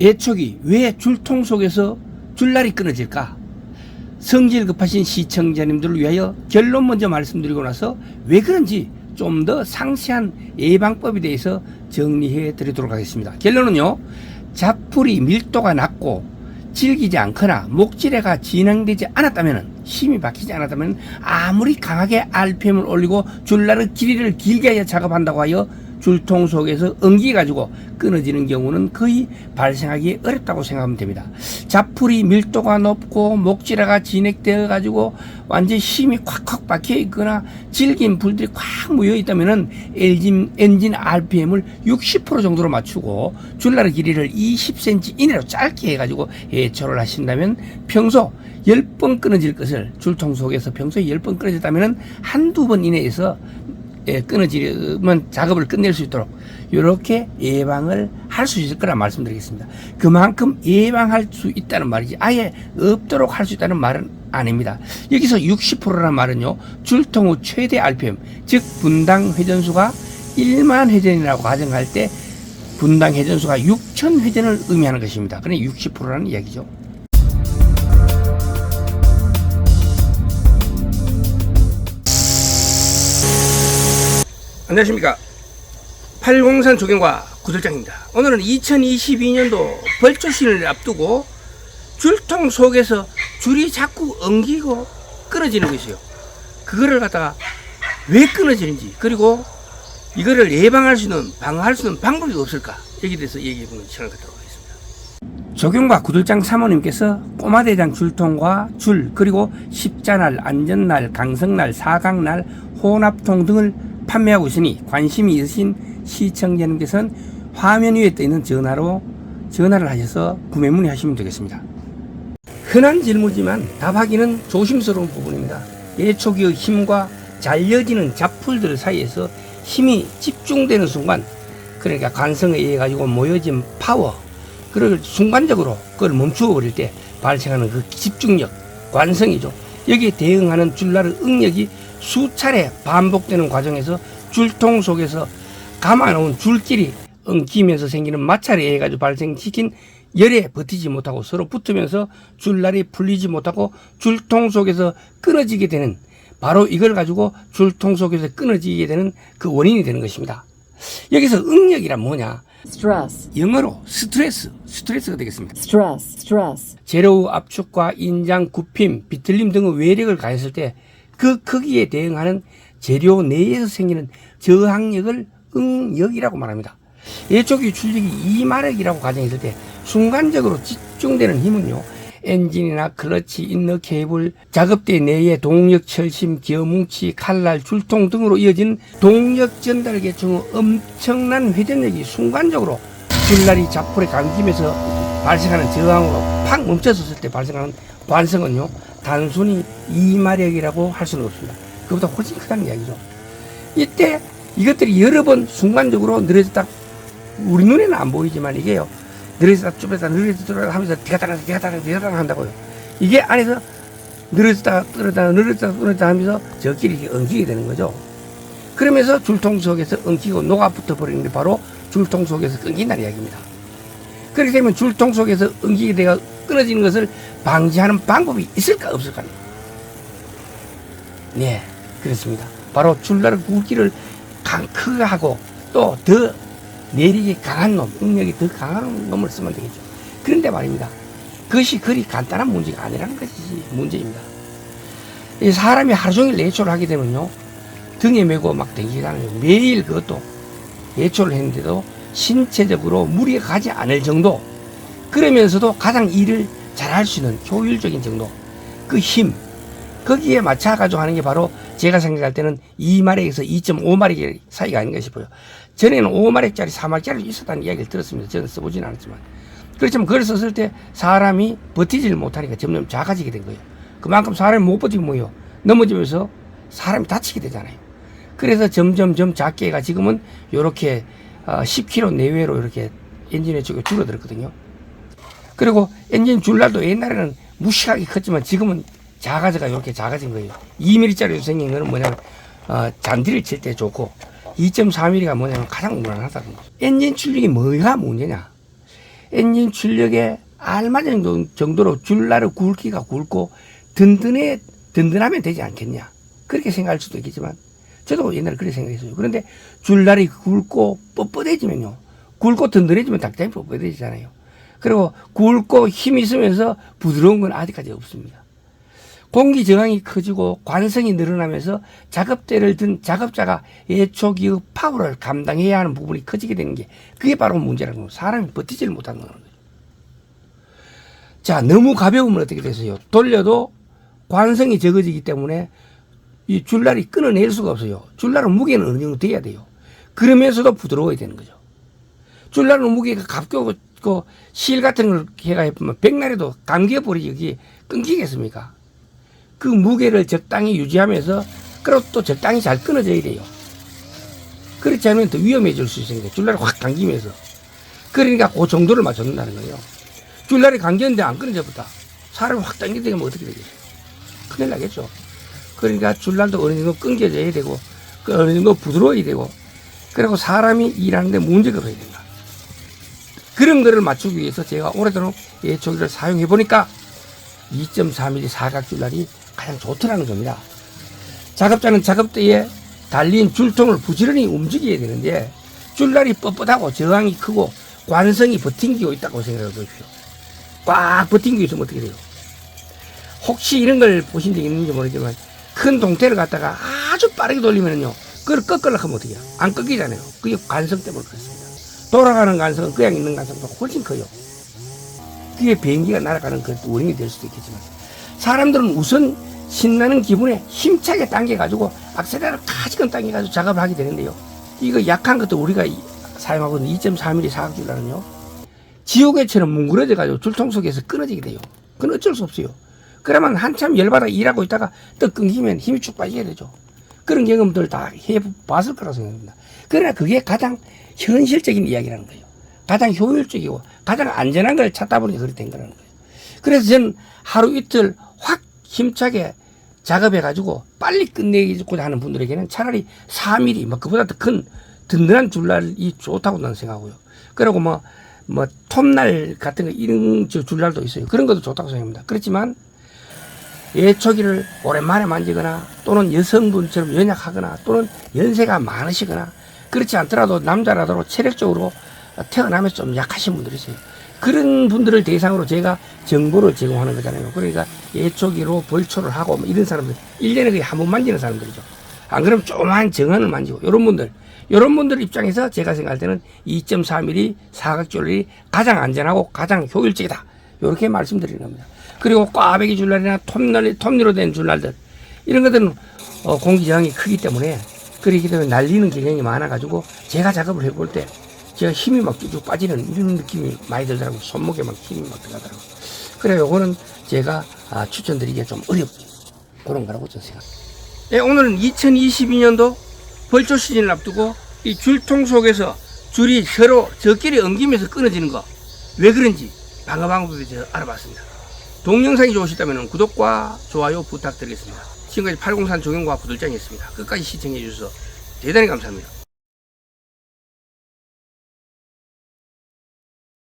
애촉이 왜 줄통 속에서 줄날이 끊어질까? 성질 급하신 시청자님들을 위하여 결론 먼저 말씀드리고 나서 왜 그런지 좀 더 상세한 예방법에 대해서 정리해 드리도록 하겠습니다. 결론은요, 잡풀이 밀도가 낮고 질기지 않거나 목질해가 진행되지 않았다면 힘이 박히지 않았다면 아무리 강하게 RPM을 올리고 줄날의 길이를 길게 하여 작업한다고 하여 줄통 속에서 엉기 가지고 끊어지는 경우는 거의 발생하기 어렵다고 생각하면 됩니다. 잡풀이 밀도가 높고 목질화가 진행되어 가지고 완전 힘이 콱콱 박혀 있거나 질긴 불들이 콱 모여 있다면은 엔진, 엔진 RPM을 60% 정도로 맞추고 줄날의 길이를 20cm 이내로 짧게 해가지고 예초를 하신다면 평소 10번 끊어질 것을 줄통 속에서 평소에 10번 끊어졌다면은 한두 번 이내에서 예, 끊어지면 작업을 끝낼 수 있도록 이렇게 예방을 할 수 있을 거라 말씀드리겠습니다. 그만큼 예방할 수 있다는 말이지 아예 없도록 할 수 있다는 말은 아닙니다. 여기서 60%라는 말은요 줄통 후 최대 RPM 즉 분당 회전수가 1만 회전이라고 가정할 때 분당 회전수가 6천 회전을 의미하는 것입니다. 그러니 60%라는 이야기죠. 안녕하십니까. 팔공산 조경과 구들장입니다. 오늘은 2022년도 벌초신을 앞두고 줄통 속에서 줄이 자꾸 엉기고 끊어지는 것이요. 그거를 갖다가 왜 끊어지는지 그리고 이거를 예방할 수 있는 방어할 수 있는 방법이 없을까 여기에 대해서 얘기해보는 시간을 갖도록 하겠습니다. 조경과 구들장 사모님께서 꼬마대장 줄통과 줄 그리고 십자날, 안전날, 강성날, 사강날, 혼합통 등을 판매하고 있으니 관심이 있으신 시청자 님께서는 화면 위에 떠 있는 전화로 전화를 하셔서 구매 문의하시면 되겠습니다. 흔한 질문이지만 답하기는 조심스러운 부분입니다. 예초기의 힘과 잘려지는 잡풀들 사이에서 힘이 집중되는 순간 그러니까 관성에 의해 가지고 모여진 파워 그걸 순간적으로 그걸 멈추어 버릴 때 발생하는 그 집중력 관성이죠. 여기에 대응하는 줄날의 응력이 수차례 반복되는 과정에서 줄통 속에서 감아놓은 줄끼리 엉키면서 생기는 마찰에 의해 가지고 발생시킨 열에 버티지 못하고 서로 붙으면서 줄날이 풀리지 못하고 줄통 속에서 끊어지게 되는 바로 이걸 가지고 줄통 속에서 끊어지게 되는 그 원인이 되는 것입니다. 여기서 응력이란 뭐냐? stress, 영어로 스트레스, 스트레스가 되겠습니다. stress, stress, 제로 압축과 인장 굽힘, 비틀림 등의 외력을 가했을 때 그 크기에 대응하는 재료 내에서 생기는 저항력을 응력이라고 말합니다. 예초기 출력이 2마력이라고 가정했을 때 순간적으로 집중되는 힘은요. 엔진이나 클러치, 인너 케이블, 작업대 내의 동력 철심, 기어뭉치, 칼날, 줄통 등으로 이어진 동력 전달 계층의 엄청난 회전력이 순간적으로 줄날이 잡풀에 감기면서 발생하는 저항으로 팍 멈춰섰을 때 발생하는 관성은요 단순히 이마력이라고 할 수는 없습니다. 그보다 훨씬 크다는 이야기죠. 이때 이것들이 여러 번 순간적으로 늘어졌다 우리 눈에는 안 보이지만 이게요 늘어졌다 좁혔다 늘어졌다 좁혔다 하면서 디가다가 디가다가 디가다가 한다고요. 이게 안에서 늘어졌다 떨어졌다 늘어졌다 떨어졌다 하면서 저끼리 이렇게 엉키게 되는 거죠. 그러면서 줄통 속에서 엉키고 녹아붙어 버리는 게 바로 줄통 속에서 끊긴다는 이야기입니다. 그렇게 되면 줄통 속에서 엉키게 되어 끊어지는 것을 방지하는 방법이 있을까 없을까? 네, 그렇습니다. 바로 줄날 굵기를 강, 크게 하고 또 더 내리기 강한 놈, 능력이 더 강한 놈을 쓰면 되겠죠. 그런데 말입니다. 그것이 그리 간단한 문제가 아니라는 것이 문제입니다. 이 사람이 하루 종일 내초를 하게 되면요. 등에 메고 막 댕기잖아요. 매일 그것도 내초를 했는데도 신체적으로 무리가 가지 않을 정도 그러면서도 가장 일을 잘 할 수 있는 효율적인 정도 그 힘 거기에 맞춰 가지고 하는 게 바로 제가 생각할 때는 2마력에서 2.5마력 사이가 아닌가 싶어요. 전에는 5마력짜리, 4마력짜리 있었다는 이야기를 들었습니다. 저는 써보진 않았지만. 그렇지만 그걸 썼을 때 사람이 버티지를 못하니까 점점 작아지게 된 거예요. 그만큼 사람이 못 버티고 뭐요. 넘어지면서 사람이 다치게 되잖아요. 그래서 점점점 작게 해가 지금은 요렇게 어, 10km 내외로 이렇게 엔진의 쪽에 줄어들었거든요. 그리고 엔진 줄날도 옛날에는 무식하게 컸지만 지금은 작아져가 이렇게 작아진 거예요. 2mm짜리로 생긴 거는 뭐냐면 어, 잔디를 칠 때 좋고 2.4mm가 뭐냐면 가장 무난하다는 거죠. 엔진 출력이 뭐가 문제냐? 엔진 출력에 알맞은 정- 정도로 줄날의 굵기가 굵고 든든해 든든하면 되지 않겠냐 그렇게 생각할 수도 있겠지만 저도 옛날에 그렇게 생각했어요. 그런데 줄날이 굵고 뻣뻣해지면요. 굵고 든든해지면 당장히 뻣뻣해지잖아요. 그리고 굵고 힘이 있으면서 부드러운 건 아직까지 없습니다. 공기 저항이 커지고 관성이 늘어나면서 작업대를 든 작업자가 예초기의 파워를 감당해야 하는 부분이 커지게 되는 게 그게 바로 문제라는 거예요. 사람이 버티지를 못하는 거예요. 자, 너무 가벼우면 어떻게 되세요? 돌려도 관성이 적어지기 때문에 이 줄날이 끊어낼 수가 없어요. 줄날은 무게는 어느 정도 돼야 돼요. 그러면서도 부드러워야 되는 거죠. 줄날은 무게가 가볍고 그 실 같은 걸 해가 해보면 백날에도 감겨버리지 여기 끊기겠습니까? 그 무게를 적당히 유지하면서 그리고 또 적당히 잘 끊어져야 돼요. 그렇지 않으면 더 위험해질 수 있으니까 줄날이 확 당기면서 그러니까 그 정도를 맞춰준다는 거예요. 줄날이 감겼는데 안 끊어져버다 사람이 확 당기게 되면 어떻게 되겠어요? 큰일 나겠죠. 그러니까 줄날도 어느 정도 끊겨져야 되고 그 어느 정도 부드러워야 되고 그리고 사람이 일하는데 문제가 없어야 된다. 그런 거를 맞추기 위해서 제가 오래도록 예초기를 사용해 보니까 2.4mm 사각 줄날이 가장 좋더라는 겁니다. 작업자는 작업대에 달린 줄통을 부지런히 움직여야 되는데 줄날이 뻣뻣하고 저항이 크고 관성이 버팅기고 있다고 생각해 보십시오. 꽉 버팅기고 있으면 어떻게 돼요? 혹시 이런 걸 보신 적 있는지 모르지만 큰 동태를 갖다가 아주 빠르게 돌리면요. 그걸 꺾으려고 하면 어떻게 해요? 안 꺾이잖아요. 그게 관성 때문에 그렇습니다. 돌아가는 관성은 그냥 있는 관성보다 훨씬 커요. 그게 비행기가 날아가는 그 원인이 될 수도 있겠지만 사람들은 우선 신나는 기분에 힘차게 당겨가지고 악셀레를 가지건 당겨가지고 작업을 하게 되는데요. 이거 약한 것도 우리가 이- 사용하고 있는 2.4mm 사각줄라는요. 지옥의처럼 뭉그러져가지고 줄통 속에서 끊어지게 돼요. 그건 어쩔 수 없어요. 그러면 한참 열받아 일하고 있다가 또 끊기면 힘이 쭉 빠지게 되죠. 그런 경험들 다 해봤을 거라고 생각합니다. 그러나 그게 가장 현실적인 이야기라는 거예요. 가장 효율적이고 가장 안전한 걸 찾다 보니 그렇게 된 거라는 거예요. 그래서 저는 하루 이틀 확 힘차게 작업해가지고 빨리 끝내고자 하는 분들에게는 차라리 4mm, 뭐 그보다 더 큰 든든한 줄날이 좋다고 나는 생각하고요. 그리고 뭐, 뭐, 톱날 같은 거, 이런 저 줄날도 있어요. 그런 것도 좋다고 생각합니다. 그렇지만 예초기를 오랜만에 만지거나 또는 여성분처럼 연약하거나 또는 연세가 많으시거나 그렇지 않더라도 남자라도 체력적으로 태어나면서 좀 약하신 분들이 있어요. 그런 분들을 대상으로 제가 정보를 제공하는 거잖아요. 그러니까 예초기로 벌초를 하고 뭐 이런 사람들, 1년에 거의 한 번 만지는 사람들이죠. 안 그러면 조그만 정원을 만지고, 이런 분들, 이런 분들 입장에서 제가 생각할 때는 2.4mm 사각줄이 가장 안전하고 가장 효율적이다. 이렇게 말씀드리는 겁니다. 그리고 꽈배기 줄날이나 톱날, 톱니로 된 줄날들, 이런 것들은 어, 공기 저항이 크기 때문에 그렇기 때문에 날리는 경향이 많아가지고 제가 작업을 해볼 때 제가 힘이 막 쭉쭉 빠지는 이런 느낌이 많이 들더라고요. 손목에 막 힘이 막 들어가더라고요. 그래 요거는 제가 아, 추천드리기가 좀 어렵 그런 거라고 저는 생각합니다. 네, 오늘은 2022년도 벌초 시즌을 앞두고 이 줄통 속에서 줄이 서로 저끼리 엉기면서 끊어지는 거 왜 그런지 방어 방법에 대해서 알아봤습니다. 동영상이 좋으시다면 구독과 좋아요 부탁드리겠습니다. 지금까지 803 조경과 부들장이었습니다. 끝까지 시청해 주셔서 대단히 감사합니다.